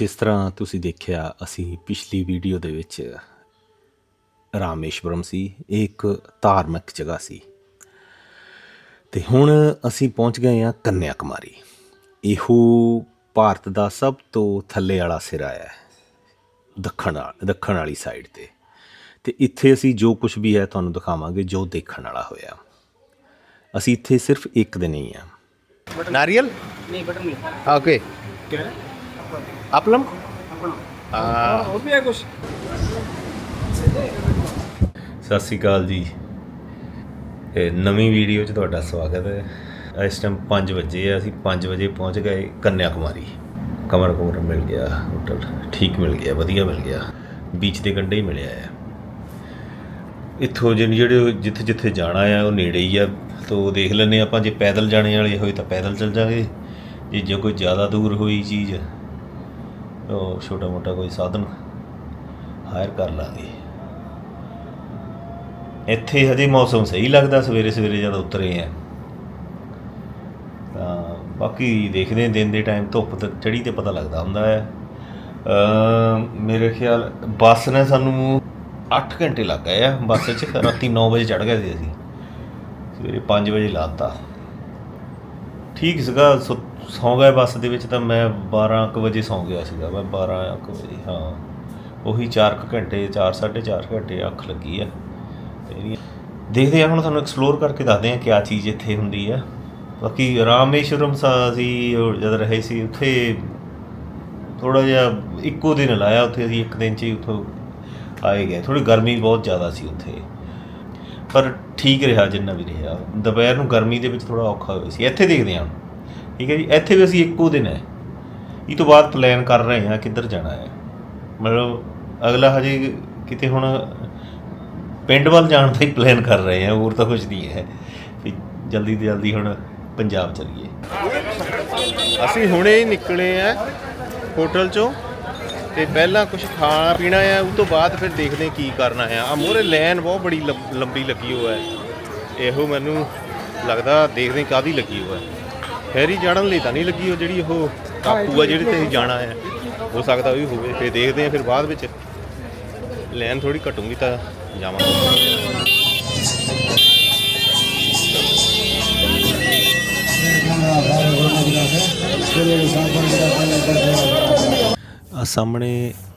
ਜਿਸ ਤਰ੍ਹਾਂ ਤੁਸੀਂ ਦੇਖਿਆ ਅਸੀਂ ਪਿਛਲੀ ਵੀਡੀਓ ਦੇ ਵਿੱਚ ਰਾਮੇਸ਼ਵਰਮ ਸੀ ਇਹ ਇੱਕ ਧਾਰਮਿਕ ਜਗ੍ਹਾ ਸੀ। ਤੇ ਹੁਣ ਅਸੀਂ ਪਹੁੰਚ ਗਏ ਹਾਂ ਕੰਨਿਆ ਕੁਮਾਰੀ ਇਹੋ ਭਾਰਤ ਦਾ ਸਭ ਤੋਂ ਥੱਲੇ ਵਾਲਾ ਸਿਰਾ ਹੈ ਦੱਖਣ ਦੱਖਣ ਵਾਲੀ ਸਾਈਡ ਤੇ। ਤੇ ਇੱਥੇ ਅਸੀਂ ਜੋ ਕੁਝ ਵੀ ਹੈ ਤੁਹਾਨੂੰ ਦਿਖਾਵਾਂਗੇ ਜੋ ਦੇਖਣ ਵਾਲਾ ਹੋਇਆ। ਅਸੀਂ ਇੱਥੇ ਸਿਰਫ ਇੱਕ ਦਿਨ ਹੀ ਆ ਨਾਰੀਅਲ? ਨਹੀਂ ਬਟਰ ਮਿਲਕ। ਓਕੇ అప్పలం ਸਤਿ ਸ਼੍ਰੀ ਅਕਾਲ ਜੀ। ਇਹ ਨਵੀਂ ਵੀਡੀਓ 'ਚ ਤੁਹਾਡਾ ਸਵਾਗਤ ਹੈ। ਇਸ ਟਾਈਮ 5 ਵਜੇ ਆ ਅਸੀਂ 5 ਵਜੇ ਪਹੁੰਚ ਗਏ ਕੰਨਿਆ ਕੁਮਾਰੀ ਕਮਰ ਕੁਮਰ ਮਿਲ ਗਿਆ ਹੋਟਲ ਠੀਕ ਮਿਲ ਗਿਆ ਵਧੀਆ ਮਿਲ ਗਿਆ। ਬੀਚ ਦੇ ਕੰਢੇ ਹੀ ਮਿਲਿਆ ਹੈ ਇੱਥੋਂ ਜਿਹੜੇ ਜਿੱਥੇ ਜਿੱਥੇ ਜਾਣਾ ਆ ਉਹ ਨੇੜੇ ਹੀ ਆ। ਤੋਂ ਦੇਖ ਲੈਨੇ ਆਪਾਂ ਜੇ ਪੈਦਲ ਜਾਣੇ ਵਾਲੇ ਹੋਏ ਤਾਂ ਪੈਦਲ ਚੱਲ ਜਾਗੇ। ਜੇ ਜੇ ਕੋਈ ਜ਼ਿਆਦਾ ਦੂਰ ਹੋਈ ਚੀਜ਼ ਛੋਟਾ ਮੋਟਾ ਕੋਈ ਸਾਧਨ ਹਾਇਰ ਕਰ ਲਾਂਗੇ। ਇੱਥੇ ਹਜੇ ਮੌਸਮ ਸਹੀ ਲੱਗਦਾ, ਸਵੇਰੇ ਸਵੇਰੇ ਜਦ ਉਤਰੇ ਆ। ਤਾਂ ਬਾਕੀ ਦੇਖਦੇ ਦਿਨ ਦੇ ਟਾਈਮ ਧੁੱਪ ਤੇ ਚੜੀ ਤੇ ਪਤਾ ਲੱਗਦਾ ਹੁੰਦਾ ਹੈ। ਮੇਰੇ ਖਿਆਲ ਬੱਸ ਨੇ ਸਾਨੂੰ 8 ਘੰਟੇ ਲੱਗ ਗਏ ਆ, ਬੱਸ 'ਚ ਰਾਤੀ 9 ਵਜੇ ਚੜ ਗਏ ਸੀ ਅਸੀਂ। ਸਵੇਰੇ 5 ਵਜੇ ਲਾਤਾ। ਠੀਕ ਸੀਗਾ ਸੌਂ ਗਏ ਬੱਸ ਦੇ ਵਿੱਚ ਤਾਂ ਮੈਂ 12 ਕੁ ਵਜੇ ਸੌਂ ਗਿਆ ਸੀਗਾ, ਮੈਂ 12 ਕੁ ਵਜੇ, ਹਾਂ। ਉਹੀ 4 ਕੁ ਘੰਟੇ 4 4.5 ਘੰਟੇ ਅੱਖ ਲੱਗੀ ਆ। ਦੇਖਦੇ ਆ, ਹੁਣ ਤੁਹਾਨੂੰ ਐਕਸਪਲੋਰ ਕਰਕੇ ਦੱਸਦੇ ਆ ਕਿਆ ਚੀਜ਼ ਇੱਥੇ ਹੁੰਦੀ ਆ। ਬਾਕੀ ਰਾਮੇਸ਼ਵਰਮ ਸਾ ਅਸੀਂ ਜਦ ਰਹੇ ਸੀ, ਉੱਥੇ ਥੋੜਾ ਜਿਹਾ ਇੱਕੋ ਦਿਨ ਲਾਇਆ, ਉੱਥੇ ਅਸੀਂ ਇੱਕ ਦਿਨ ਚ ਹੀ ਉੱਥੋਂ ਆਏ ਗਏ। ਥੋੜੀ ਗਰਮੀ ਬਹੁਤ ਜ਼ਿਆਦਾ ਸੀ ਉੱਥੇ। ਪਰ ਠੀਕ ਰਿਹਾ ਜਿੰਨਾ ਵੀ ਰਿਹਾ। ਦੁਪਹਿਰ ਨੂੰ ਗਰਮੀ ਦੇ ਵਿੱਚ ਥੋੜਾ ਔਖਾ ਹੋਇਆ ਸੀ। ਇੱਥੇ ਦੇਖਦੇ ਹਾਂ ਠੀਕ ਹੈ ਜੀ, ਇੱਥੇ ਵੀ ਅਸੀਂ ਇੱਕੋ ਦਿਨ ਹੈ। ਇਹ ਤੋਂ ਬਾਅਦ ਪਲਾਨ ਕਰ ਰਹੇ ਹਾਂ ਕਿੱਧਰ ਜਾਣਾ ਹੈ। ਮਤਲਬ ਅਗਲਾ ਹਜੇ ਕਿਤੇ ਹੁਣ ਪਿੰਡ ਵੱਲ ਜਾਣ ਦਾ ਹੀ ਪਲਾਨ ਕਰ ਰਹੇ ਹਾਂ, ਹੋਰ ਤਾਂ ਕੁਝ ਨਹੀਂ ਹੈ। ਵੀ ਜਲਦੀ ਤੋਂ ਜਲਦੀ ਹੁਣ ਪੰਜਾਬ ਚਲੀਏ। ਅਸੀਂ ਹੁਣੇ ਹੀ ਨਿਕਲੇ ਆ ਹੋਟਲ ਚੋਂ ਤੇ ਪਹਿਲਾਂ ਕੁਝ ਖਾਣਾ ਪੀਣਾ ਆ ਉਸ ਤੋਂ ਬਾਅਦ ਫਿਰ ਦੇਖਦੇ ਕੀ ਕਰਨਾ ਆ ਆ ਮੋਰੇ ਲਾਈਨ ਬਹੁਤ ਬੜੀ ਲੰ- ਲੰਬੀ ਲੱਗੀ ਹੋਇਆ ਹੈ। ਇਹੋ ਮੈਨੂੰ ਲੱਗਦਾ ਦੇਖਦੇ ਹਾਂ ਕਾਦੀ ਲੱਗੀ ਹੋਇਆ ਹੈ। ਫੈਰੀ ਚੜਨ ਲਈ ਤਾਂ ਨਹੀਂ ਲੱਗੀ ਉਹ ਜਿਹੜੀ ਉਹ ਟਾਪੂ ਆ ਜਿਹੜੇ ਤੇ ਅਸੀਂ ਜਾਣਾ ਆ। ਹੋ ਸਕਦਾ ਉਹ ਵੀ ਹੋਵੇ, ਫਿਰ ਦੇਖਦੇ ਹਾਂ ਫਿਰ ਬਾਅਦ ਵਿੱਚ ਲਾਈਨ ਥੋੜੀ ਘਟੂਗੀ ਤਾਂ ਜਾਵਾਂਗੇ। ਆ ਸਾਹਮਣੇ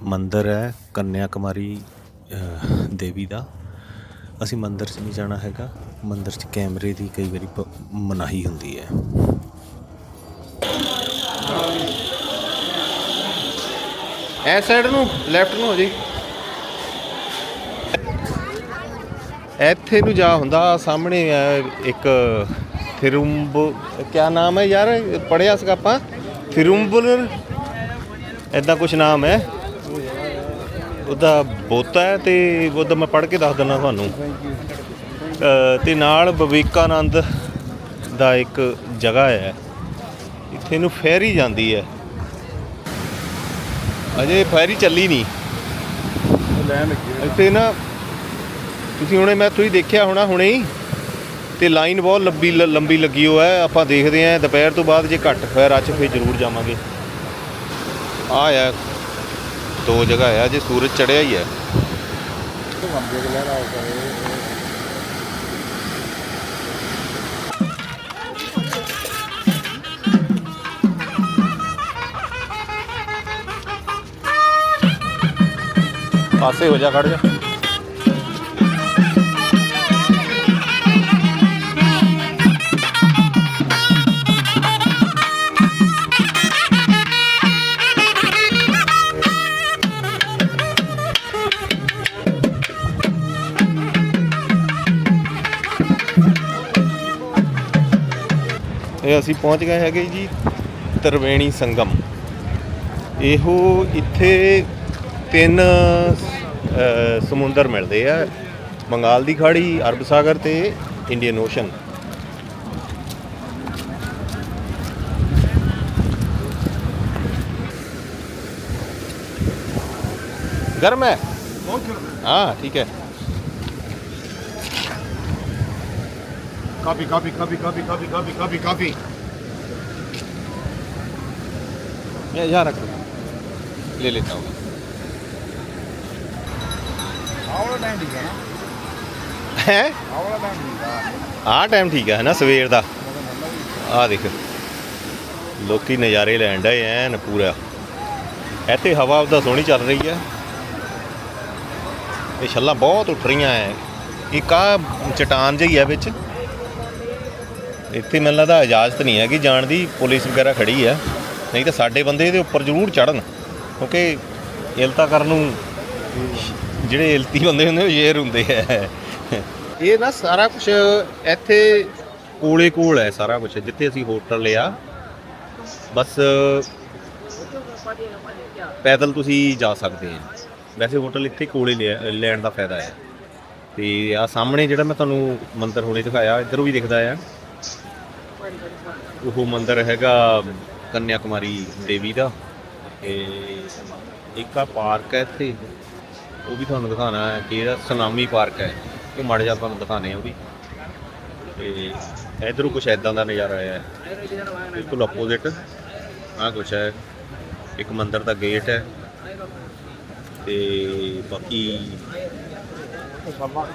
ਮੰਦਿਰ ਹੈ ਕੰਨਿਆ ਕੁਮਾਰੀ ਦੇਵੀ ਦਾ। ਅਸੀਂ ਮੰਦਿਰ 'ਚ ਨਹੀਂ ਜਾਣਾ ਹੈਗਾ। ਮੰਦਿਰ 'ਚ ਕੈਮਰੇ ਦੀ ਕਈ ਵਾਰੀ ਪ- ਮਨਾਹੀ ਹੁੰਦੀ ਹੈ। ਇਸ ਸਾਈਡ ਨੂੰ ਲੈਫਟ ਨੂੰ ਹੋ ਜੀ। ਇੱਥੇ ਨੂੰ ਜਾ ਹੁੰਦਾ ਸਾਹਮਣੇ ਆ ਇੱਕ ਥਿਰੁੰਬ ਕਿਆ ਨਾਮ ਹੈ ਯਾਰ? ਪੜਿਆ ਸੀਗਾ ਆਪਾਂ। ਥਿਰੁੰਬਲ ਐਦਾਂ ਕੁਝ ਨਾਮ ਹੈ। ਉਹਦਾ ਬੋਤਾ ਹੈ ਤੇ ਉਹਦਾ ਮੈਂ ਪੜ੍ਹ ਕੇ ਦੱਸ ਦਿੰਦਾ ਤੁਹਾਨੂੰ। ਅ, ਤੇ ਨਾਲ ਵਿਵੇਕਾਨੰਦ ਦਾ ਇੱਕ ਜਗ੍ਹਾ ਹੈ। ਇੱਥੇ ਨੂੰ ਫੈਰੀ ਜਾਂਦੀ ਹੈ। ਅਜੇ ਫੈਰੀ ਚੱਲੀ ਨਹੀਂ। ਇੱਥੇ ਨਾ ਤੁਸੀਂ ਹੁਣੇ ਮੈਂ ਤੁਸੀਂ ਦੇਖਿਆ ਹੋਣਾ ਹੁਣੇ ਹੀ ਤੇ ਲਾਈਨ ਬਹੁਤ ਲੰਬੀ ਲੰਬੀ ਲੱਗੀ ਹੋਇਆ ਹੈ ਆਪਾਂ ਦੇਖਦੇ ਆਂ ਦੁਪਹਿਰ ਤੋਂ ਬਾਅਦ ਜੇ ਘੱਟ ਫੈਰ ਅੱਜ ਫੇਰ ਜ਼ਰੂਰ ਜਾਵਾਂਗੇ। ਆ ਆ ਦੋ ਜਗ੍ਹਾ ਆ ਜੇ ਸੂਰਜ ਚੜਿਆ ਹੀ ਹੈ ਪਾਸੇ ਹੋ ਜਾ, ਖੜ ਜਾ। ਇਹ ਅਸੀਂ ਪਹੁੰਚ ਗਏ ਹੈਗੇ ਜੀ ਤਰਵੇਣੀ ਸੰਗਮ। ਇਹੋ ਇੱਥੇ ਤਿੰਨ ਸਮੁੰਦਰ ਮਿਲਦੇ ਆ ਬੰਗਾਲ ਦੀ ਖਾੜੀ ਅਰਬ ਸਾਗਰ ਤੇ ਇੰਡੀਅਨ ਓਸ਼ਨ गर्म है हाँ ठीक है Copy, copy, copy, copy, copy, copy, copy, copy. ये यहाँ रख दो ले लेता हूँ ਆਵਲਾ ਟਾਈਮ ਠੀਕ ਹੈ ਨਾ। ਹੈ? ਆਵਲਾ ਟਾਈਮ ਠੀਕ ਆ। ਆਹ ਟਾਈਮ ਠੀਕ ਹੈ ਨਾ ਸਵੇਰ ਦਾ। ਆਹ ਦੇਖ। ਲੋਕੀ ਨਜ਼ਾਰੇ ਲੈਣ ਡਏ ਐਨ ਪੂਰਾ। ਇੱਥੇ ਹਵਾ ਉਹਦਾ ਸੋਹਣੀ ਚੱਲ ਰਹੀ ਹੈ ਇਹ ਛੱਲਾਂ ਬਹੁਤ ਉੱਠ ਰਹੀਆਂ ਐ। ਇੱਕ ਆ ਚਟਾਨ ਜਿਹੀ ਹੈ ਵਿੱਚ। ਇੱਥੇ ਮੈਨੂੰ ਲੱਗਦਾ ਇਜਾਜ਼ਤ ਨਹੀਂ ਹੈ ਕਿ ਜਾਣ ਦੀ ਪੁਲਿਸ ਵਗੈਰਾ ਖੜੀ ਹੈ ਨਹੀਂ ਤਾਂ ਸਾਡੇ ਬੰਦੇ ਇਹਦੇ ਉੱਪਰ ਜ਼ਰੂਰ ਚੜਨ ਕਿਉਂਕਿ ਇਲਤਾ ਕਰਨ ਨੂੰ ਜਿਹੜੇ ਇਲਤੀ ਬੰਦੇ ਹੁੰਦੇ, ਉਹ ਸ਼ੇਰ ਹੁੰਦੇ ਆ। ਇਹ ਨਾ ਸਾਰਾ ਕੁਝ ਇੱਥੇ ਕੋਲੇ ਕੋਲ ਹੈ ਸਾਰਾ ਕੁਝ ਜਿੱਥੇ ਅਸੀਂ ਹੋਟਲ ਲਿਆ। ਬਸ ਪੈਦਲ ਤੁਸੀਂ ਜਾ ਸਕਦੇ ਆ। ਵੈਸੇ ਹੋਟਲ ਇੱਥੇ ਕੋਲੇ ਲਿਆ- ਲੈਣ ਦਾ ਫਾਇਦਾ ਹੈ। ਤੇ ਆ ਸਾਹਮਣੇ ਜਿਹੜਾ ਮੈਂ ਤੁਹਾਨੂੰ ਮੰਦਿਰ ਹੋਣੇ ਦਿਖਾਇਆ, ਇੱਧਰੋਂ ਵੀ ਦਿਖਦਾ ਆ। ਉਹ ਮੰਦਿਰ ਹੈਗਾ ਕੰਨਿਆ ਕੁਮਾਰੀ ਦੇਵੀ ਦਾ। ਤੇ ਇੱਕ ਆ ਪਾਰਕ ਹੈ ਇੱਥੇ। ਉਹ ਵੀ ਤੁਹਾਨੂੰ ਦਿਖਾਣਾ ਹੈ ਕਿ ਇਹਦਾ ਸੁਨਾਮੀ ਪਾਰਕ ਹੈ ਇਹ ਮਾੜਾ ਜਿਹਾ ਤੁਹਾਨੂੰ ਦਿਖਾਣੇ ਆ ਉਹ ਵੀ। ਤੇ ਇਧਰੋਂ ਕੁਝ ਐਦਾਂ ਦਾ ਨਜ਼ਾਰਾ ਆਇਆ ਬਿਲਕੁਲ ਆਪੋਜ਼ਿਟ ਆ ਕੁਝ ਹੈ। ਇੱਕ ਮੰਦਿਰ ਦਾ ਗੇਟ ਹੈ। ਤੇ ਬਾਕੀ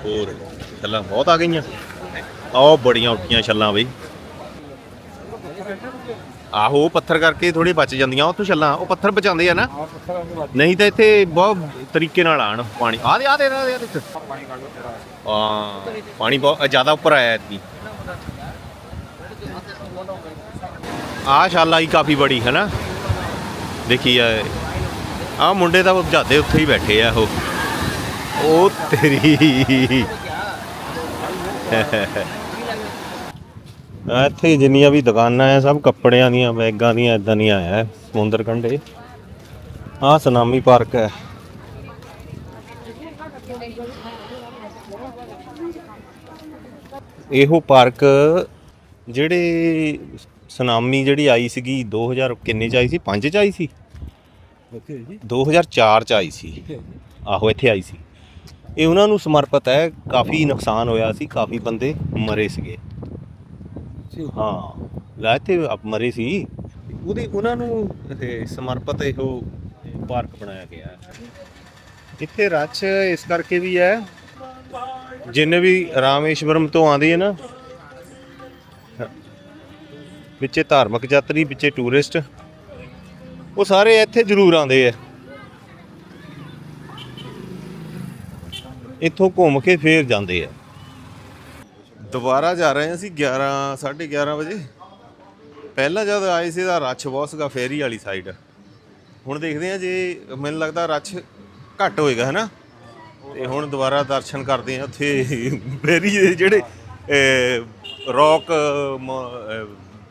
ਹੋਰ ਛੱਲਾਂ ਬਹੁਤ ਆ ਗਈਆਂ। ਆਹ ਬੜੀਆਂ ਉੱਠੀਆਂ ਛੱਲਾਂ ਬਈ। ਆਹੋ ਪੱਥਰ ਕਰਕੇ ਥੋੜੀ ਬਚ ਜਾਂਦੀਆਂ ਉੱਥੋਂ ਛੱਲਾਂ। ਉਹ ਪੱਥਰ ਬਚਾਉਂਦੇ ਆ ਨਾ। ਆ ਪੱਥਰ ਨਹੀਂ ਤਾਂ ਇੱਥੇ ਬਹੁਤ ਤਰੀਕੇ ਨਾਲ ਆਣ ਪਾਣੀ। ਆ ਦੇ ਆ ਦੇ ਆ ਦੇ ਇੱਥੇ। ਪਾਣੀ ਕੱਢ ਹਾਂ ਬਹੁਤ ਜ਼ਿਆਦਾ ਉੱਪਰ ਆਇਆ ਐਤਕੀ ਆ ਛਾਲ ਆਈ ਕਾਫੀ ਬੜੀ ਹੈ ਨਾ ਦੇਖੀ ਆ। ਆ ਮੁੰਡੇ ਤਾਂ ਜਾਦੇ ਉੱਥੇ ਹੀ ਬੈਠੇ ਆ ਉਹ। ਉਹ ਤੇਰੀ। ਆ ਇੱਥੇ ਜਿੰਨੀਆਂ ਵੀ ਦੁਕਾਨਾਂ ਆ ਸਭ ਕੱਪੜਿਆਂ ਦੀਆਂ ਬੈਗਾਂ ਦੀਆਂ ਇਦਾਂ ਦੀਆਂ ਆ ਸਮੁੰਦਰ ਕੰਢੇ ਆ ਸੁਨਾਮੀ ਪਾਰਕ ਹੈ ਇਹੋ ਪਾਰਕ ਜਿਹੜੇ ਸੁਨਾਮੀ ਜਿਹੜੀ ਆਈ ਸੀਗੀ 2000 ਕਿੰਨੇ ਚ ਆਈ ਸੀ? 5 ਚ ਆਈ ਸੀ? ਉੱਥੇ ਜੀ 2004 ਚ ਆਈ ਸੀ। ਆਹੋ ਇੱਥੇ ਆਈ ਸੀ। ਇਹ ਉਹਨਾਂ ਨੂੰ ਸਮਰਪਿਤ ਹੈ ਕਾਫੀ ਨੁਕਸਾਨ ਹੋਇਆ ਸੀ ਕਾਫੀ ਬੰਦੇ ਮਰੇ ਸੀਗੇ। ਹਾਂ ਲੈ ਇੱਥੇ ਆਪ ਮਰੇ ਸੀ। ਉਹਦੇ ਉਹਨਾਂ ਨੂੰ ਇਹ ਸਮਰਪਿਤ ਇਹੋ ਪਾਰਕ ਬਣਾਇਆ ਗਿਆ ਹੈ। ਇੱਥੇ ਰੱਛ ਇਸ ਕਰਕੇ ਵੀ ਹੈ ਜਿੰਨੇ ਵੀ ਰਾਮੇਸ਼ਵਰਮ ਤੋਂ ਆਉਂਦੇ ਨਾ ਵਿੱਚੇ ਧਾਰਮਿਕ ਯਾਤਰੀ ਵਿੱਚੇ ਟੂਰਿਸਟ ਉਹ ਸਾਰੇ ਇੱਥੇ ਜ਼ਰੂਰ ਆਉਂਦੇ ਆ। ਇੱਥੋਂ ਘੁੰਮ ਕੇ ਫੇਰ ਜਾਂਦੇ ਆ। ਦੁਬਾਰਾ ਜਾ ਰਹੇ ਹਾਂ ਅਸੀਂ 11 11:30 ਵਜੇ। ਪਹਿਲਾਂ ਜਦ ਆਏ ਸੀ ਤਾਂ ਰੱਛ ਬਹੁਤ ਸੀਗਾ ਫੇਰੀ ਵਾਲੀ ਸਾਈਡ ਹੁਣ ਦੇਖਦੇ ਆ ਜੇ ਮੈਨੂੰ ਲੱਗਦਾ ਰੱਛ ਘੱਟ ਹੋਏਗਾ ਹੈ ਤੇ ਹੁਣ ਦੁਬਾਰਾ ਦਰਸ਼ਨ ਕਰਦੇ ਆ ਉੱਥੇ ਫੇਰੀ ਦੇ ਜਿਹੜੇ ਰੌਕ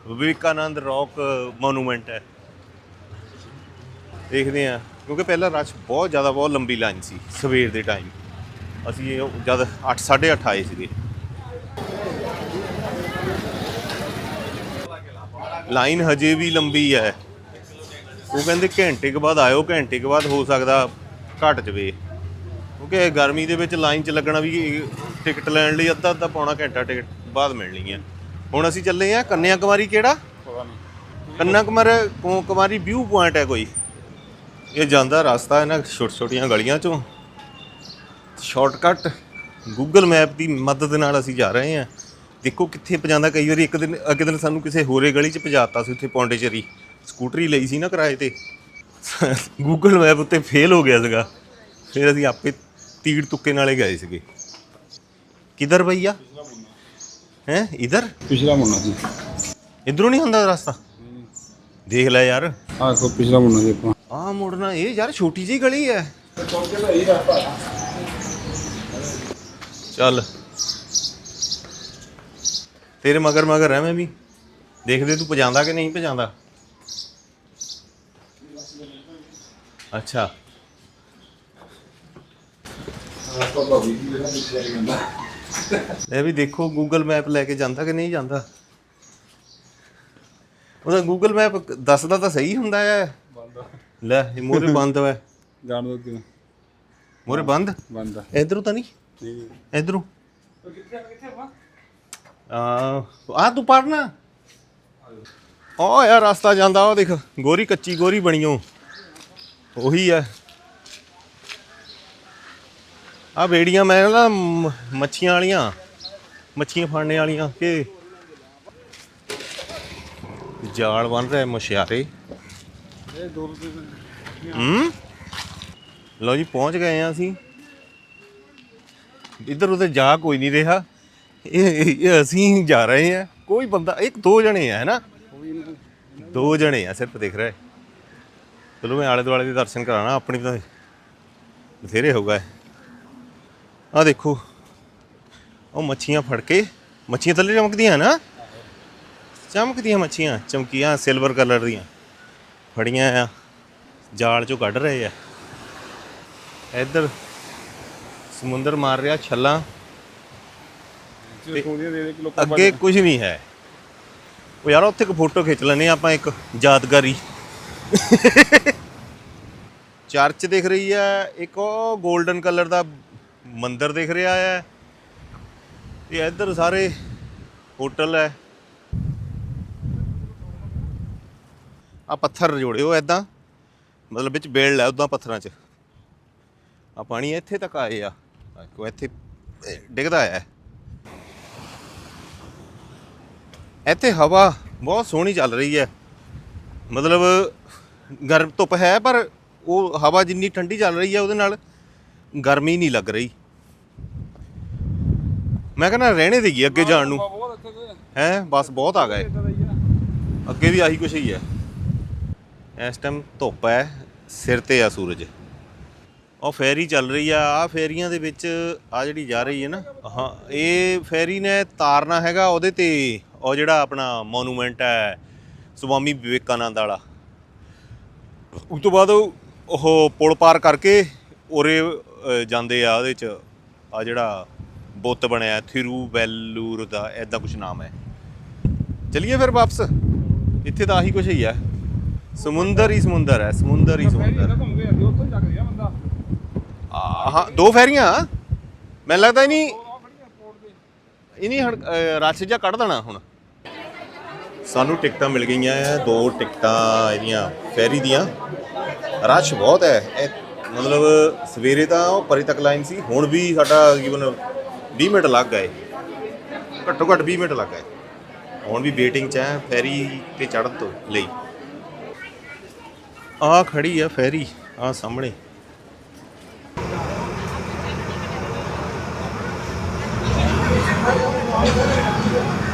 ਵਿਵੇਕਾਨੰਦ ਰੌਕ ਮੋਨੂਮੈਂਟ ਹੈ। ਦੇਖਦੇ ਆ ਕਿਉਂਕਿ ਪਹਿਲਾਂ ਰਸ਼ ਬਹੁਤ ਜ਼ਿਆਦਾ, ਬਹੁਤ ਲੰਬੀ ਲਾਈਨ ਸੀ ਸਵੇਰ ਦੇ ਟਾਈਮ ਅਸੀਂ ਇਹ ਜਦ 8 8:30 ਆਏ ਸੀਗੇ। ਲਾਈਨ ਹਜੇ ਵੀ ਲੰਬੀ ਹੈ। ਉਹ ਕਹਿੰਦੇ ਘੰਟੇ ਕੁ ਬਾਅਦ ਆਇਓ ਘੰਟੇ ਕੁ ਬਾਅਦ ਹੋ ਸਕਦਾ ਘਟ ਜਵੇ। ਕਿਉਂਕਿ ਗਰਮੀ ਦੇ ਵਿੱਚ ਲਾਈਨ 'ਚ ਲੱਗਣਾ ਵੀ ਟਿਕਟ ਲੈਣ ਲਈ ਅੱਧਾ ਅੱਧਾ ਪੌਣਾ ਘੰਟਾ ਟਿਕਟ ਬਾਅਦ ਮਿਲਣੀ ਹੈ। ਹੁਣ ਅਸੀਂ ਚੱਲੇ ਆ ਕੰਨਿਆ ਕੁਮਾਰੀ ਕਿਹੜਾ? ਪਤਾ ਨਹੀਂ। ਕੰਨਾ ਕੁਮਾਰ ਕੁ- ਕੁਮਾਰੀ ਵਿਊ ਪੁਆਇੰਟ ਹੈ ਕੋਈ। ਇਹ ਜਾਂਦਾ ਰਸਤਾ ਇਹਨਾਂ ਛੋਟ ਛੋਟੀਆਂ ਗਲੀਆਂ ਚੋਂ। ਸ਼ਾਰਟਕਟ ਗੂਗਲ ਮੈਪ ਦੀ ਮਦਦ ਨਾਲ ਅਸੀਂ ਜਾ ਰਹੇ ਹਾਂ। ਦੇਖੋ ਕਿੱਥੇ ਪਜਾਂਦਾ ਕਈ ਵਾਰੀ ਇੱਕ ਦਿਨ ਅੱਗੇ ਦਿਨ ਸਾਨੂੰ ਕਿਸੇ ਹੋਰੇ ਗਲੀ 'ਚ ਪਜਾਤਾ ਸੀ ਉੱਥੇ ਪੌਂਡੇਚਰੀ ਸਕੂਟਰੀ ਲਈ ਸੀ ਨਾ ਕਿਰਾਏ ਤੇ। ਗੂਗਲ ਮੈਪ ਉੱਤੇ ਫੇਲ ਹੋ ਗਿਆ ਸੀਗਾ। ਫਿਰ ਅਸੀਂ ਆਪੇ ਤੀੜ ਤੁੱਕੇ ਨਾਲੇ ਗਏ ਸੀਗੇ। ਕਿਧਰ ਭਈਆ? ਹੈ ਇਧਰ? ਪਿਛਲਾ ਮੁੰਨਾ ਸੀ। ਇਧਰੋਂ ਨਹੀਂ ਹੁੰਦਾ ਰਸਤਾ? ਦੇਖ ਲੈ ਯਾਰ। ਆਹ ਕੋ ਪਿਛਲਾ ਮੁੰਨਾ ਸੀ ਆਪਾਂ। ਆ ਮੁੜਨਾ ਇਹ ਯਾਰ ਛੋਟੀ ਜਿਹੀ ਗਲੀ ਹੈ। ਚੱਲ। ਤੇਰੇ ਮਗਰ ਮਗਰ ਹੈ ਮੈਂ ਵੀ। ਦੇਖਦੇ ਤੂੰ ਪਜਾਂਦਾ ਕਿ ਨਹੀਂ ਪਜਾਂਦਾ ਅੱਛਾ। ਇਹ ਵੀ ਦੇਖੋ ਗੂਗਲ ਮੈਪ ਲੈ ਕੇ ਜਾਂਦਾ ਕਿ ਨਹੀਂ ਜਾਂਦਾ? ਉਹਦਾ ਗੂਗਲ ਮੈਪ ਦੱਸਦਾ ਤਾਂ ਸਹੀ ਹੁੰਦਾ ਹੈ। ਲੈ ਇਹ ਮੋਰੇ ਬੰਦ ਹੈ ਜਾਣ ਦੋ ਕਿਵੇਂ ਮੋਰੇ ਬੰਦ? ਬੰਦ ਇਧਰੋਂ ਤਾਂ ਨਹੀਂ? ਨਹੀਂ। ਇਧਰੋਂ। ਆ? ਆ ਤੂੰ ਪੜਨਾ ਓ ਯਾਰ, ਰਸਤਾ ਜਾਂਦਾ ਉਹ ਦੇਖ, ਗੋਰੀ ਕੱਚੀ ਗੋਰੀ ਬਣੀਓ ਉਹੀ ਆ ਆ ਬੇੜੀਆਂ, ਮੈਂ ਕਹਿੰਦਾ ਮੱਛੀਆਂ ਵਾਲੀਆਂ, ਮੱਛੀਆਂ ਫੜਨੇ ਵਾਲੀਆਂ, ਕਿ ਜਾਲ ਬਣ ਰਿਹਾ ਮਛਿਆਰੇ ਇਹ ਦੋ ਰੁਪਏ ਹੂੰ? ਲਓ ਜੀ, ਪਹੁੰਚ ਗਏ ਆ ਅਸੀਂ। ਇੱਧਰ ਉਧਰ ਜਾ ਕੋਈ ਨਹੀਂ ਰਿਹਾ। ਇਹ ਇਹ ਅਸੀਂ ਜਾ ਰਹੇ ਹਾਂ। ਕੋਈ ਬੰਦਾ, ਇੱਕ ਦੋ ਜਣੇ ਆ ਹੈ ਨਾ ਦੋ ਜਣੇ ਆ, ਸਿਰਫ ਦਿਖ ਰਿਹਾ ਚਲੋ ਮੈਂ ਆਲੇ ਦੁਆਲੇ ਦੇ ਦਰਸ਼ਨ ਕਰਾਣਾ ਆਪਣੀ ਤਾਂ ਬਥੇਰੇ ਹੋਊਗਾ ਆ ਦੇਖੋ, ਉਹ ਮੱਛੀਆਂ ਫੜ ਕੇ, ਮੱਛੀਆਂ ਥੱਲੇ ਚਮਕਦੀਆਂ ਨਾ ਚਮਕਦੀਆਂ ਮੱਛੀਆਂ, ਚਮਕੀਆਂ ਸਿਲਵਰ ਕਲਰ ਦੀਆਂ। ਫੜੀਆਂ ਆ, ਜਾਲ ਚੋਂ ਕੱਢ ਰਹੇ ਆ। ਇੱਧਰ ਸਮੁੰਦਰ ਮਾਰ ਰਿਹਾ, ਛੱਲਾਂ। ਤੇ ਸੋਨੀਆ ਦੇ ਦੇ ਕਿਲੋ ਅੱਗੇ ਕੁਝ ਨਹੀਂ ਹੈ। ਉਹ ਯਾਰ ਉੱਥੇ ਇੱਕ ਫੋਟੋ ਖਿੱਚ ਲੈਨੇ ਆਪਾਂ ਇੱਕ ਯਾਦਗਾਰੀ। ਚਰਚ ਦਿਖ ਰਹੀ ਹੈ ਇੱਕ ਉਹ 골ਡਨ ਕਲਰ ਦਾ ਮੰਦਿਰ ਦਿਖ ਰਿਹਾ ਹੈ। ਤੇ ਇੱਧਰ ਸਾਰੇ ਹੋਟਲ ਹੈ। ਆ ਪੱਥਰ ਜੋੜਿਓ ਐਦਾਂ ਮਤਲਬ ਵਿੱਚ ਬੇਲ ਹੈ ਉਦਾਂ ਪੱਥਰਾਂ 'ਚ। ਆ ਪਾਣੀ ਇੱਥੇ ਤੱਕ ਆਏ ਆ। ਦੇਖੋ ਇੱਥੇ ਡਿੱਗਦਾ ਹੈ। ਇੱਥੇ ਹਵਾ ਬਹੁਤ ਸੋਹਣੀ ਚੱਲ ਰਹੀ ਹੈ। ਮਤਲਬ ਗਰਮ ਧੁੱਪ ਹੈ ਪਰ ਉਹ ਹਵਾ ਜਿੰਨੀ ਠੰਡੀ ਚੱਲ ਰਹੀ ਹੈ ਉਹਦੇ ਨਾਲ ਗਰਮੀ ਨਹੀਂ ਲੱਗ ਰਹੀ। ਮੈਂ ਕਹਿੰਦਾ ਰਹਿਣੇ ਦੇਗੀ ਅੱਗੇ ਜਾਣ ਨੂੰ? ਹੈ? ਬਸ ਬਹੁਤ ਆ ਗਏ। ਅੱਗੇ ਵੀ ਆਹੀ ਕੁਛ ਹੀ ਹੈ। ਇਸ ਟਾਈਮ ਧੁੱਪ ਹੈ ਸਿਰ ਤੇ ਆ ਸੂਰਜ। ਉਹ ਫੈਰੀ ਚੱਲ ਰਹੀ ਆ ਆ ਫੈਰੀਆਂ ਦੇ ਵਿੱਚ ਆ ਜਿਹੜੀ ਜਾ ਰਹੀ ਹੈ ਨਾ ਹਾਂ ਇਹ ਫੈਰੀ ਨੇ ਤਾਰਨਾ ਹੈਗਾ ਉਹਦੇ ਤੇ। ਉਹ ਜਿਹੜਾ ਆਪਣਾ ਮੋਨੂਮੈਂਟ ਹੈ ਸੁਵਾਮੀ ਵਿਵੇਕਾਨੰਦ ਵਾਲਾ। ਉਸ ਤੋਂ ਬਾਅਦ ਉਹ ਪੁਲ ਪਾਰ ਕਰਕੇ ਉਰੇ ਜਾਂਦੇ ਆ ਉਹਦੇ ਚ। ਆ ਜਿਹੜਾ ਬੁੱਤ ਬਣਿਆ ਥਿਰੂਵੈਲੂਰ ਦਾ ਐਦਾਂ ਕੁਝ ਨਾਮ ਹੈ। ਚਲਿਏ ਫਿਰ ਵਾਪਸ। ਇੱਥੇ ਤਾਂ ਆਹੀ ਕੁਝ ਹੀ ਹੈ। ਸਮੁੰਦਰ ਹੀ ਸਮੁੰਦਰ ਹੈ ਸਮੁੰਦਰ ਹੀ ਸਮੁੰਦਰ। ਹੀ ਦੋ ਫੈਰੀਆਂ? ਮੈਨੂੰ ਲੱਗਦਾ ਇਹ ਨਹੀਂ ਇਹ ਨਹੀਂ ਰਸ਼ ਜਿਹਾ ਕੱਢ ਦੇਣਾ ਹੁਣ। ਸਾਨੂੰ ਟਿਕਟਾਂ ਮਿਲ ਗਈਆਂ ਆ, ਦੋ ਟਿਕਟਾਂ ਇਹਦੀਆਂ ਫੈਰੀ ਦੀਆਂ। ਰਸ਼ ਬਹੁਤ ਹੈ। ਇਹ ਮਤਲਬ ਸਵੇਰੇ ਤਾਂ ਉਹ ਪਰੇ ਤੱਕ ਲਾਈਨ ਸੀ, ਹੁਣ ਵੀ ਸਾਡਾ ਤਕਰੀਬਨ 20 ਮਿੰਟ ਲੱਗ ਗਏ। ਘੱਟੋ ਘੱਟ 20 ਮਿੰਟ ਲੱਗ ਗਏ। ਹੁਣ ਵੀ ਵੇਟਿੰਗ 'ਚ ਹੈ ਫੈਰੀ ਤੇ ਚੜ੍ਹਨ ਤੋਂ ਲਈ। ਆ ਖੜੀ ਆ ਫੈਰੀ, ਆ ਸਾਹਮਣੇ।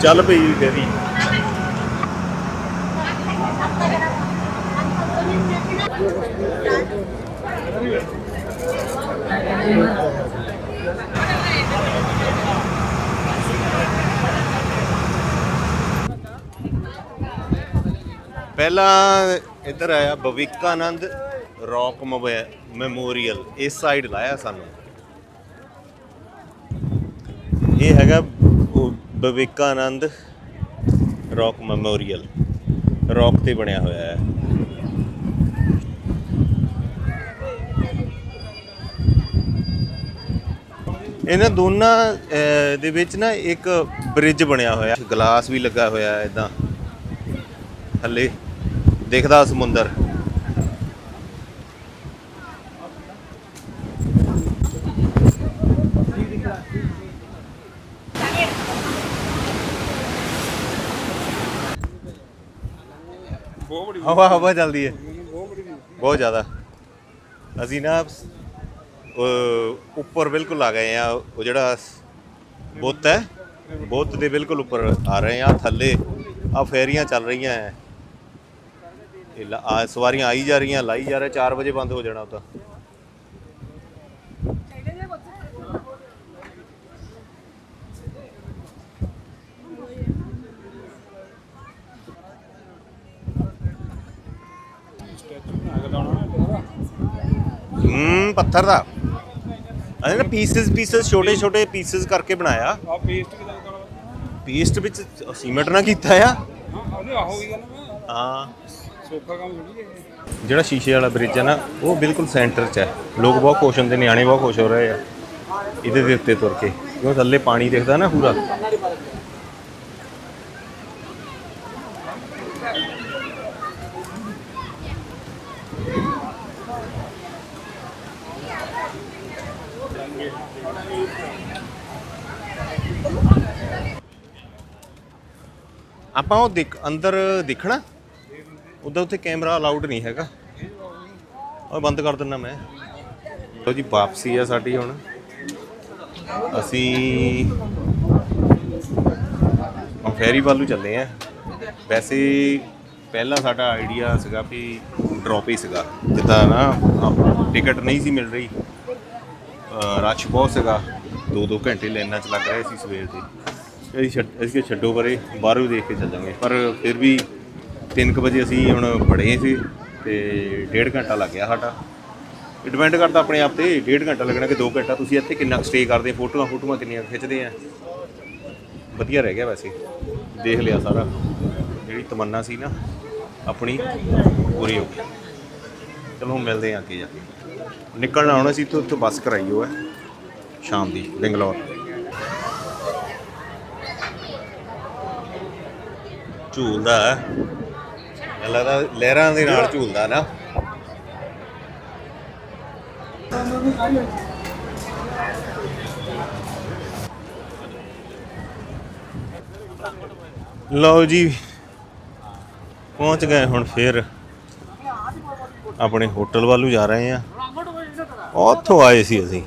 ਚੱਲ ਪਈ ਫੈਰੀ। ਪਹਿਲਾਂ ਇੱਧਰ ਆਇਆ ਬਵਿਕਾਨੰਦ ਰੌਕ ਮੈਮੋਰੀਅਲ। ਇਸ ਸਾਈਡ ਲਾਇਆ ਸਾਨੂੰ। ਇਹ ਹੈਗਾ ਉਹ ਵਿਵੇਕਾਨੰਦ ਰੌਕ ਮੈਮੋਰੀਅਲ। ਰੌਕ ਤੇ ਬਣਿਆ ਹੋਇਆ ਹੈ। ਇਹਨਾਂ ਦੋਨਾਂ ਅਹ, ਦੇ ਵਿੱਚ ਨਾ ਇੱਕ ਬ੍ਰਿਜ ਬਣਿਆ ਹੋਇਆ। ਗਲਾਸ ਵੀ ਲੱਗਾ ਹੋਇਆ ਹੈ ਇਦਾਂ। ਥੱਲੇ ਦਿਖਦਾ ਸਮੁੰਦਰ। ਹਵਾ ਹਵਾ ਚੱਲਦੀ ਹੈ। ਬਹੁਤ ਜ਼ਿਆਦਾ। ਅਸੀਂ ਨਾ ਉੱਪਰ ਬਿਲਕੁਲ ਆ ਗਏ ਆ। ਉਹ ਜਿਹੜਾ ਬੁੱਤ ਹੈ ਬੁੱਤ ਦੇ ਬਿਲਕੁਲ ਉੱਪਰ ਆ ਰਹੇ ਆ। ਥੱਲੇ ਆ ਫੇਰੀਆਂ ਚੱਲ ਰਹੀਆਂ ਹੈ ਇਹ ਆ ਸਵਾਰੀਆਂ ਆਈ ਜਾ ਰਹੀਆਂ ਲਾਈ ਜਾ ਰਹੇ 4 ਵਜੇ ਬੰਦ ਹੋ ਜਾਣਾ ਉਹ ਤਾਂ। ਹੂੰ ਪੱਥਰ ਦਾ। ਅਰੇ ਨਾ ਪੀਸਸ ਪੀਸਸ ਛੋਟੇ ਛੋਟੇ ਪੀਸਸ ਕਰਕੇ ਬਣਾਇਆ। ਆ ਪੇਸਟ ਕਿਦਾਂ ਕਰਵਾ ਪੇਸਟ ਵਿੱਚ ਸੀਮੈਂਟ ਨਾਲ ਕੀਤਾ ਆ। ਹਾਂ ਉਹਨੇ ਆਹੋ ਹੀ ਗੱਲ ਨਾ ਹਾਂ। ਸੌਖਾ ਕੰਮ ਥੋੜੀ ਹੈ ਜਿਹੜਾ ਸ਼ੀਸ਼ੇ ਵਾਲਾ ਬ੍ਰਿਜ ਹੈ ਨਾ ਉਹ ਬਿਲਕੁਲ ਸੈਂਟਰ 'ਚ ਹੈ ਲੋਕ ਬਹੁਤ ਖੁਸ਼ ਹੁੰਦੇ ਨਿਆਣੇ ਬਹੁਤ ਖੁਸ਼ ਹੋ ਰਹੇ ਆ। ਇਹਦੇ ਦੇ ਉੱਤੇ ਤੁਰ ਕੇ। ਕਿਉਂ ਥੱਲੇ ਪਾਣੀ ਦਿਖਦਾ ਨਾ ਪੂਰਾ? ਆਪਾਂ ਉਹ ਦੇਖ, ਅੰਦਰ ਦੇਖਣਾ। ਉਦੋਂ ਉੱਥੇ ਕੈਮਰਾ ਅਲਾਉਡ ਨਹੀਂ ਹੈਗਾ। ਉਹ ਬੰਦ ਕਰ ਦਿੰਦਾ ਮੈਂ। ਲੋ ਜੀ, ਵਾਪਸੀ ਆ ਸਾਡੀ ਹੁਣ। ਅਸੀਂ ਫੈਰੀ ਵੱਲ ਨੂੰ ਚੱਲੇ ਆ। ਵੈਸੇ ਪਹਿਲਾਂ ਸਾਡਾ ਆਈਡੀਆ ਸੀਗਾ ਵੀ ਡ੍ਰੌਪ ਹੀ ਸੀਗਾ। ਜਿੱਦਾਂ ਨਾ ਟਿਕਟ ਨਹੀਂ ਸੀ ਮਿਲ ਰਹੀ। ਰਸ਼ ਬਹੁਤ ਸੀਗਾ। 2-2 ਘੰਟੇ ਲਾਈਨਾਂ 'ਚ ਲੱਗ ਰਹੇ ਸੀ ਸਵੇਰ ਦੇ। ਅਸੀਂ ਛੱਡ- ਅਸੀਂ ਕਿਹਾ ਛੱਡੋ ਪਰੇ, ਬਾਹਰੋਂ ਦੇਖ ਕੇ ਚੱਲਾਂਗੇ। ਪਰ ਫਿਰ ਵੀ 3:00 ਵਜੇ ਅਸੀਂ ਹੁਣ ਬੜੇ ਸੀ ਤੇ ਡੇਢ ਘੰਟਾ ਲੱਗ ਗਿਆ ਸਾਡਾ। ਡਿਪੈਂਡ ਕਰਦਾ ਆਪਣੇ ਆਪ ਤੇ, ਡੇਢ ਘੰਟਾ ਲੱਗਣਾ ਕਿ 2 ਘੰਟਾ। ਤੁਸੀਂ ਇੱਥੇ ਕਿੰਨਾ ਸਟੇ ਕਰਦੇ, ਫੋਟੋਆਂ ਫੋਟੋਆਂ ਕਿੰਨੀਆਂ ਖਿੱਚਦੇ ਆ? ਵਧੀਆ ਰਹਿ ਗਿਆ ਵੈਸੇ। ਦੇਖ ਲਿਆ ਸਾਰਾ। ਜਿਹੜੀ ਤਮੰਨਾ ਸੀ ਨਾ, ਆਪਣੀ ਪੂਰੀ ਹੋ ਗਈ। ਚਲੋ ਹੁਣ ਮਿਲਦੇ ਆ ਅੱਗੇ ਜਾ ਕੇ। ਨਿਕਲਣਾ ਆਉਣਾ ਸੀ ਤੋਂ ਉੱਥੋਂ ਬੱਸ ਕਰਾਈ ਹੋ ਸ਼ਾਮ ਦੀ, ਬੰਗਲੌਰ। ਝੂਲਦਾ ਹੈ। ਲੱਗਦਾ ਲਹਿਰਾਂ ਦੇ ਨਾਲ ਝੂਲਦਾ ਨਾ। ਲਓ ਜੀ ਪਹੁੰਚ ਗਏ ਹੁਣ ਫੇਰ। ਆਪਣੇ ਹੋਟਲ ਵੱਲੋਂ ਜਾ ਰਹੇ ਆ ਉੱਥੋਂ ਆਏ ਸੀ ਅਸੀਂ।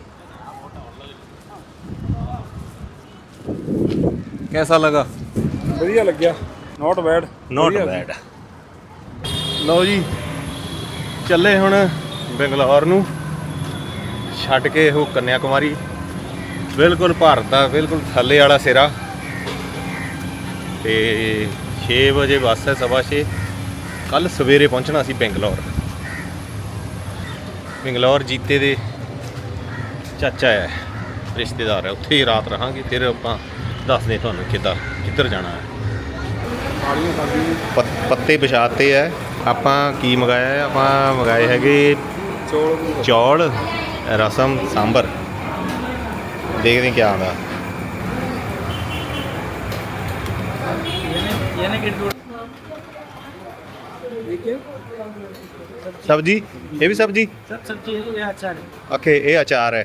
ਕੈਸਾ ਲਗਾ? ਵਧੀਆ ਲੱਗਿਆ। ਨਾਟ ਬੈਡ ਨਾਟ ਬੈਡ ਲਓ ਜੀ ਚੱਲੇ ਹੁਣ ਬੰਗਲੌਰ ਨੂੰ। ਛੱਡ ਕੇ ਉਹ ਕੰਨਿਆ ਕੁਮਾਰੀ ਬਿਲਕੁਲ ਭਾਰਤ ਦਾ ਬਿਲਕੁਲ ਥੱਲੇ ਵਾਲਾ ਸਿਰਾ। ਤੇ 6 ਵਜੇ ਬੱਸ ਹੈ ਸਵਾ 6 ਕੱਲ ਸਵੇਰੇ ਪਹੁੰਚਣਾ ਸੀ ਬੰਗਲੌਰ। ਬੰਗਲੌਰ ਜੀਤੇ ਦੇ ਚਾਚਾ ਹੈ ਰਿਸ਼ਤੇਦਾਰ ਹੈ। ਉੱਥੇ ਹੀ ਰਾਤ ਰਹਾਂਗੇ ਫਿਰ ਆਪਾਂ ਦੱਸਦੇ ਤੁਹਾਨੂੰ ਕਿੱਦਾਂ ਕਿੱਧਰ ਜਾਣਾ ਹੈ। ਪੱਤ- ਪੱਤੇ ਵਿਛਾਤੇ ਹੈ ਆਪਾਂ ਕੀ ਮੰਗਾਇਆ ਹੈ ਆਪਾਂ ਮੰਗਾਏ ਹੈਗੇ ਚੌਲ ਚੌਲ ਰਸਮ ਸਾਂਬਰ ਦੇਖਦੇ ਹਾਂ ਕੀ ਆਉਂਦਾ यानी कि ਸਬਜੀ ਇਹ ਵੀ ਸਬਜੀ सब सब्जी है तो यह अचार है ਓਕੇ ਇਹ ਅਚਾਰ ਹੈ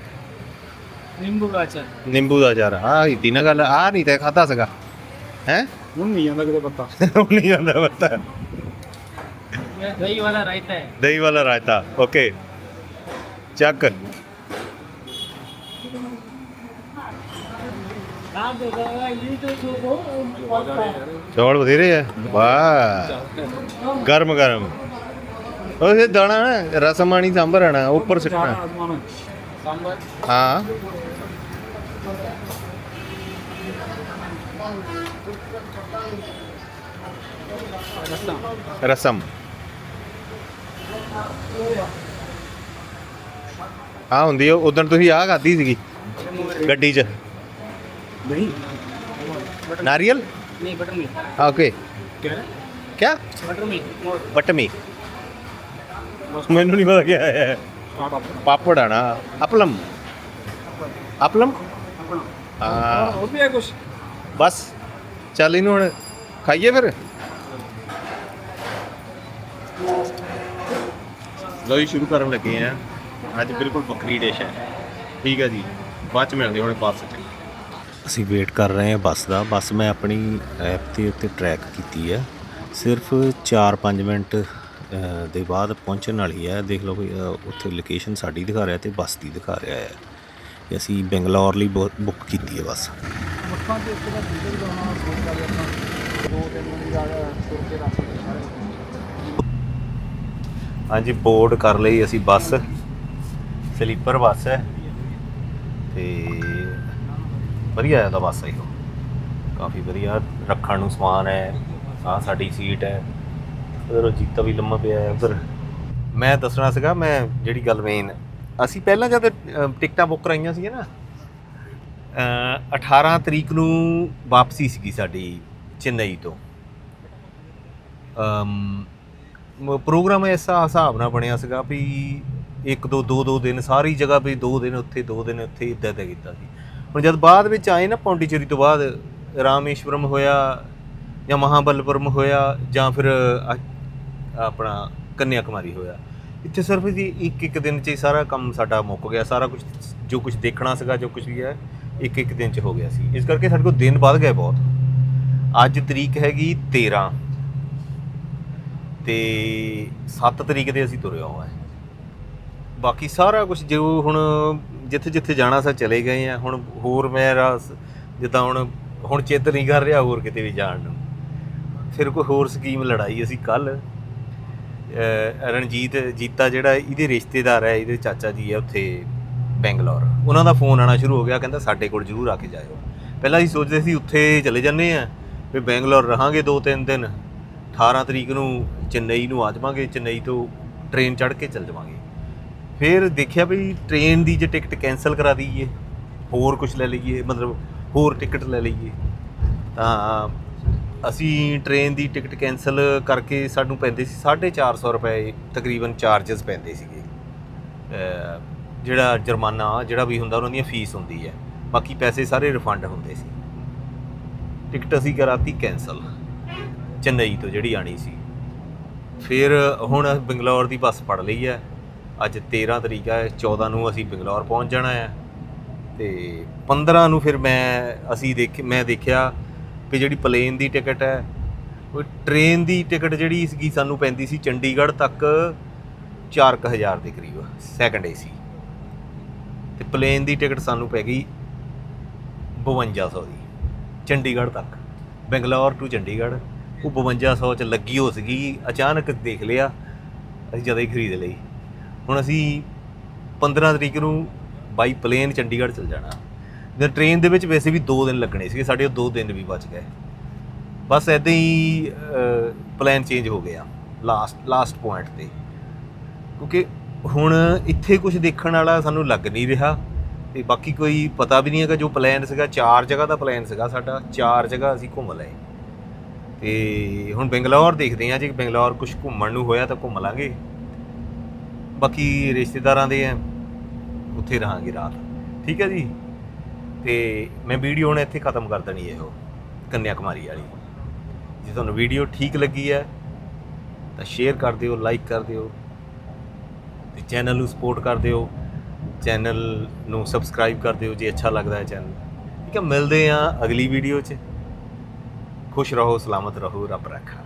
नींबू का अचार ਨਿੰਬੂ ਦਾ ਅਚਾਰ ਆ ਹੀ ਤਿੰਨ ਗੱਲ ਆ ਨਹੀਂ ਤੇ ਖਾਦਾ ਸੀਗਾ ਹੈ ਹੁਣ ਨਹੀਂ ਜਾਂਦਾ ਕਿਤੇ ਪੱਤਾ। ਹੁਣ ਨਹੀਂ ਜਾਂਦਾ ਪੱਤਾ। ਦਹੀਂ ਵਾਲਾ ਰਾਇਤਾ ਓਕੇ। ਚੱਕ। ਚੌਲ ਵਧੇਰੇ ਆ। ਵਾਹ। ਗਰਮ ਗਰਮ। ਉਹਦੇ ਦਾਣਾ ਰਸਮਾਨੀ ਸਾਂਭਰ ਆਣਾ ਉੱਪਰ ਸਿੱਟਣਾ। ਹਾਂ। రసం ਆ ਹੁੰਦੀ ਉਹ ਉਦੋਂ ਤੁਸੀਂ ਆ ਖਾਦੀ ਸੀਗੀ ਗੱਡੀ 'ਚ ਨਹੀਂ ਨਾਰੀਅਲ ਨਹੀਂ ਬਟਰ ਮਿਲਕ ਓਕੇ ਕੀ ਬਟਰ ਮਿਲਕ ਬਟਰ ਮਿਲਕ ਮੈਨੂੰ ਨਹੀਂ ਪਤਾ ਕੀ ਹੈ ਪਾਪੜ ਆਣਾ ਅਪਲਮ ਅਪਲਮ ਹਾਂ ਉਹ ਵੀ ਹੈ ਕੁਝ ਬਸ ਚੱਲ ਇਹਨੂੰ ਹੁਣ ਖਾਈਏ ਫਿਰ? ਲੋ ਜੀ, ਸ਼ੁਰੂ ਕਰਨ ਲੱਗੇ ਆ। ਅੱਜ ਬਿਲਕੁਲ ਵੱਖਰੀ ਡਿਸ਼ ਹੈ। ਠੀਕ ਹੈ ਜੀ। ਬਾਅਦ ਚ ਮਿਲਦੇ ਹੁਣ ਬੱਸ 'ਚ। ਅਸੀਂ ਵੇਟ ਕਰ ਰਹੇ ਹਾਂ ਬੱਸ ਦਾ। ਬੱਸ ਮੈਂ ਆਪਣੀ ਐਪ ਤੇ ਉੱਤੇ ਟਰੈਕ ਕੀਤੀ ਹੈ। ਸਿਰਫ 4-5 ਮਿੰਟ ਦੇ ਬਾਅਦ ਪਹੁੰਚਣ ਵਾਲੀ ਹੈ। ਦੇਖ ਲਓ ਕੋਈ ਉੱਥੇ ਲੋਕੇਸ਼ਨ ਸਾਡੀ ਦਿਖਾ ਰਿਹਾ ਤੇ ਬੱਸ ਦੀ ਦਿਖਾ ਰਿਹਾ ਹੈ। ਅਸੀਂ ਬੰਗਲੌਰ ਲਈ ਬੁੱਕ ਕੀਤੀ ਹੈ ਬੱਸ। ਹਾਂਜੀ ਬੋਰਡ ਕਰ ਲਈ ਅਸੀਂ ਬੱਸ। ਸਲੀਪਰ ਬੱਸ ਹੈ। ਤੇ ਵਧੀਆ ਹੈ ਤਾਂ ਬੱਸ ਹੈ ਕਾਫੀ ਵਧੀਆ। ਰੱਖਣ ਨੂੰ ਸਮਾਨ ਹੈ। ਆ ਸਾਡੀ ਸੀਟ ਹੈ। ਉਧਰ ਜੀਤਾ ਵੀ ਲੰਮਾ ਪਿਆ ਹੈ, ਉਧਰ। ਮੈਂ ਦੱਸਣਾ ਸੀਗਾ, ਮੈਂ ਜਿਹੜੀ ਗੱਲ ਮੇਨ ਅਸੀਂ ਪਹਿਲਾਂ ਜਦ ਟਿਕਟਾਂ ਬੁੱਕ ਕਰਾਈਆਂ ਸੀਗੀਆਂ ਨਾ 18 ਤਰੀਕ ਨੂੰ ਵਾਪਸੀ ਸੀਗੀ ਸਾਡੀ ਚੇਨਈ ਤੋਂ। ਅਮ ਪ੍ਰੋਗਰਾਮ ਐਸਾ ਹਿਸਾਬ ਨਾਲ ਬਣਿਆ ਸੀਗਾ ਵੀ ਇੱਕ ਦੋ ਦੋ ਦੋ ਦਿਨ ਸਾਰੀ ਜਗ੍ਹਾ ਵੀ ਦੋ ਦਿਨ ਉੱਥੇ, ਦੋ ਦਿਨ ਉੱਥੇ ਇਦਾਂ ਇਦਾਂ ਕੀਤਾ ਸੀ। ਹੁਣ ਜਦ ਬਾਅਦ ਵਿੱਚ ਆਏ ਨਾ ਪੌਂਡੀਚੇਰੀ ਤੋਂ ਬਾਅਦ ਰਾਮੇਸ਼ਵਰਮ ਹੋਇਆ ਜਾਂ ਮਹਾਬਲਪੁਰਮ ਹੋਇਆ ਜਾਂ ਫਿਰ ਆਪਣਾ ਕੰਨਿਆ ਕੁਮਾਰੀ ਹੋਇਆ, ਇੱਥੇ ਸਿਰਫ ਜੀ ਇੱਕ ਇੱਕ ਦਿਨ 'ਚ ਹੀ ਸਾਰਾ ਕੰਮ ਸਾਡਾ ਮੁੱਕ ਗਿਆ, ਸਾਰਾ ਕੁਝ ਜੋ ਕੁਝ ਦੇਖਣਾ ਸੀਗਾ, ਜੋ ਕੁਝ ਵੀ ਹੈ ਇੱਕ ਇੱਕ ਦਿਨ ਚ ਹੋ ਗਿਆ ਸੀ। ਇਸ ਕਰਕੇ ਸਾਡੇ ਕੋਲ ਦਿਨ ਵੱਧ ਗਏ ਬਹੁਤ। ਅੱਜ ਤਰੀਕ ਹੈਗੀ 13 ਤੇ 7 ਤਰੀਕ ਦੇ ਅਸੀਂ ਤੁਰਿਆ ਹੋਇਆ ਹੈ। ਬਾਕੀ ਸਾਰਾ ਕੁਝ ਜੋ ਹੁਣ ਜਿੱਥੇ ਜਿੱਥੇ ਜਾਣਾ ਸੀ ਚਲੇ ਗਏ ਆ। ਹੁਣ ਹੋਰ ਮੇਰਾ ਸ- ਜਿੱਦਾਂ ਹੁਣ ਹੁਣ ਚਿੱਤ ਨਹੀਂ ਕਰ ਰਿਹਾ ਹੋਰ ਕਿਤੇ ਵੀ ਜਾਣ ਨੂੰ। ਫਿਰ ਕੋਈ ਹੋਰ ਸਕੀਮ ਲੜਾਈ ਅਸੀਂ ਕੱਲ ਰਣਜੀਤ, ਜੀਤਾ ਜਿਹੜਾ, ਇਹਦੇ ਰਿਸ਼ਤੇਦਾਰ ਹੈ, ਇਹਦੇ ਚਾਚਾ ਜੀ ਹੈ ਉੱਥੇ। ਬੈਂਗਲੌਰ। ਉਹਨਾਂ ਦਾ ਫੋਨ ਆਣਾ ਸ਼ੁਰੂ ਹੋ ਗਿਆ, ਕਹਿੰਦਾ ਸਾਡੇ ਕੋਲ ਜ਼ਰੂਰ ਆ ਕੇ ਜਾਇਓ। ਪਹਿਲਾਂ ਅਸੀਂ ਸੋਚਦੇ ਸੀ ਉੱਥੇ ਚਲੇ ਜੰਨੇ ਆ ਵੀ ਬੈਂਗਲੌਰ ਰਹਾਂਗੇ 2-3 ਦਿਨ 18 ਤਰੀਕ ਨੂੰ ਚੇਨਈ ਨੂੰ ਆ ਜਾਵਾਂਗੇ, ਚੇਨਈ ਤੋਂ ਟ੍ਰੇਨ ਚੜ੍ਹ ਕੇ ਚੱਲ ਜਾਵਾਂਗੇ। ਫਿਰ ਦੇਖਿਆ ਵੀ ਟ੍ਰੇਨ ਦੀ ਜੇ ਟਿਕਟ ਕੈਨਸਲ ਕਰਾ ਦਈਏ, ਹੋਰ ਕੁਝ ਲੈ ਲਈਏ, ਮਤਲਬ ਹੋਰ ਟਿਕਟ ਲੈ ਲਈਏ, ਤਾਂ ਅਸੀਂ ਟ੍ਰੇਨ ਦੀ ਟਿਕਟ ਕੈਨਸਲ ਕਰਕੇ ਸਾਨੂੰ ਪੈਂਦੇ ਸੀ 450 ਰੁਪਏ, ਤਕਰੀਬਨ ਚਾਰजेस ਪੈਂਦੇ ਸੀਗੇ। ਜਿਹੜਾ ਜੁਰਮਾਨਾ ਜਿਹੜਾ ਵੀ ਹੁੰਦਾ, ਉਹਨਾਂ ਦੀਆਂ ਫੀਸ ਹੁੰਦੀ ਹੈ। ਬਾਕੀ ਪੈਸੇ ਸਾਰੇ ਰਿਫੰਡ ਹੁੰਦੇ ਸੀ। ਟਿਕਟ ਅਸੀਂ ਕਰਾਤੀ ਕੈਨਸਲ ਚੇਨਈ ਤੋਂ ਜਿਹੜੀ ਆਣੀ ਸੀ। ਫਿਰ ਹੁਣ ਬੰਗਲੌਰ ਦੀ ਬੱਸ ਫੜ ਲਈ ਹੈ। ਅੱਜ 13 ਤਰੀਕ ਹੈ 14 ਨੂੰ ਅਸੀਂ ਬੰਗਲੌਰ ਪਹੁੰਚ ਜਾਣਾ ਹੈ। ਤੇ 15 ਨੂੰ ਫਿਰ ਮੈਂ, ਅਸੀਂ ਦੇਖ, ਮੈਂ ਦੇਖਿਆ ਵੀ ਜਿਹੜੀ ਪਲੇਨ ਦੀ ਟਿਕਟ ਹੈ, ਉਹ ਟ੍ਰੇਨ ਦੀ ਟਿਕਟ ਜਿਹੜੀ ਸੀਗੀ ਸਾਨੂੰ ਪੈਂਦੀ ਸੀ ਚੰਡੀਗੜ੍ਹ ਤੱਕ 4000 ਦੇ ਕਰੀਬ ਸੈਕੰਡ ਏਸੀ ਤੇ ਪਲੇਨ ਦੀ ਟਿਕਟ ਸਾਨੂੰ ਪੈ ਗਈ 5200 ਦੀ, ਚੰਡੀਗੜ੍ਹ ਤੱਕ। ਬੰਗਲੌਰ ਟੂ ਚੰਡੀਗੜ੍ਹ, ਉਹ 5200 ਚ ਲੱਗੀ ਹੋ ਸੀਗੀ, ਅਚਾਨਕ ਦੇਖ ਲਿਆ, ਅਸੀਂ ਜਦੇ ਹੀ ਖਰੀਦ ਲਈ। ਹੁਣ ਅਸੀਂ 15 ਤਰੀਕ ਨੂੰ ਬਾਈ ਪਲੇਨ ਚੰਡੀਗੜ੍ਹ ਚਲ ਜਾਣਾ। ਤੇ ਟ੍ਰੇਨ ਦੇ ਵਿੱਚ ਵੈਸੇ ਵੀ 2 ਦਿਨ ਲੱਗਣੇ ਸੀਗੇ, ਸਾਡੇ ਉਹ 2 ਦਿਨ ਵੀ ਬਚ ਗਏ। ਬਸ ਐਦਾਂ ਹੀ ਪਲਾਨ ਚੇਂਜ ਹੋ ਗਿਆ ਲਾਸਟ ਲਾਸਟ ਪੁਆਇੰਟ ਤੇ। ਕਿਉਂਕਿ ਹੁਣ ਇੱਥੇ ਕੁਝ ਦੇਖਣ ਵਾਲਾ ਸਾਨੂੰ ਲੱਗ ਨਹੀਂ ਰਿਹਾ ਤੇ ਬਾਕੀ ਕੋਈ ਪਤਾ ਵੀ ਨਹੀਂ ਹੈਗਾ, ਜੋ ਪਲਾਨ ਸੀਗਾ, ਚਾਰ ਜਗ੍ਹਾ ਦਾ ਪਲਾਨ ਸੀਗਾ ਸਾਡਾ, ਚਾਰ ਜਗ੍ਹਾ ਅਸੀਂ ਘੁੰਮ ਲਏ। ਤੇ ਹੁਣ ਬੰਗਲੌਰ ਦੇਖਦੇ ਹਾਂ, ਜੇ ਬੰਗਲੌਰ ਕੁਝ ਘੁੰਮਣ ਨੂੰ ਹੋਇਆ ਤਾਂ ਘੁੰਮ ਲਾਂਗੇ। ਬਾਕੀ ਰਿਸ਼ਤੇਦਾਰਾਂ ਦੇ ਆ ਉੱਥੇ ਰਹਾਂਗੇ ਰਾਤ। ਠੀਕ ਹੈ ਜੀ? ਤੇ ਮੈਂ ਵੀਡੀਓ ਹੁਣ ਇੱਥੇ ਖਤਮ ਕਰ ਦੇਣੀ ਹੈ ਉਹ ਕੰਨਿਆ ਕੁਮਾਰੀ ਵਾਲੀ। ਜੇ ਤੁਹਾਨੂੰ ਵੀਡੀਓ ਠੀਕ ਲੱਗੀ ਹੈ, ਤਾਂ ਸ਼ੇਅਰ ਕਰ ਦਿਓ ਲਾਈਕ ਕਰ ਦਿਓ। ਤੇ ਚੈਨਲ ਨੂੰ ਸਪੋਰਟ ਕਰ ਦਿਓ। ਚੈਨਲ ਨੂੰ ਸਬਸਕ੍ਰਾਈਬ ਕਰ ਦਿਓ ਜੇ ਅੱਛਾ ਲੱਗਦਾ ਹੈ ਚੈਨਲ। ਠੀਕ ਹੈ, ਮਿਲਦੇ ਹਾਂ ਅਗਲੀ ਵੀਡੀਓ 'ਚ। ਖੁਸ਼ ਰਹੋ, ਸਲਾਮਤ ਰਹੋ, ਰੱਬ ਰੱਖਾ।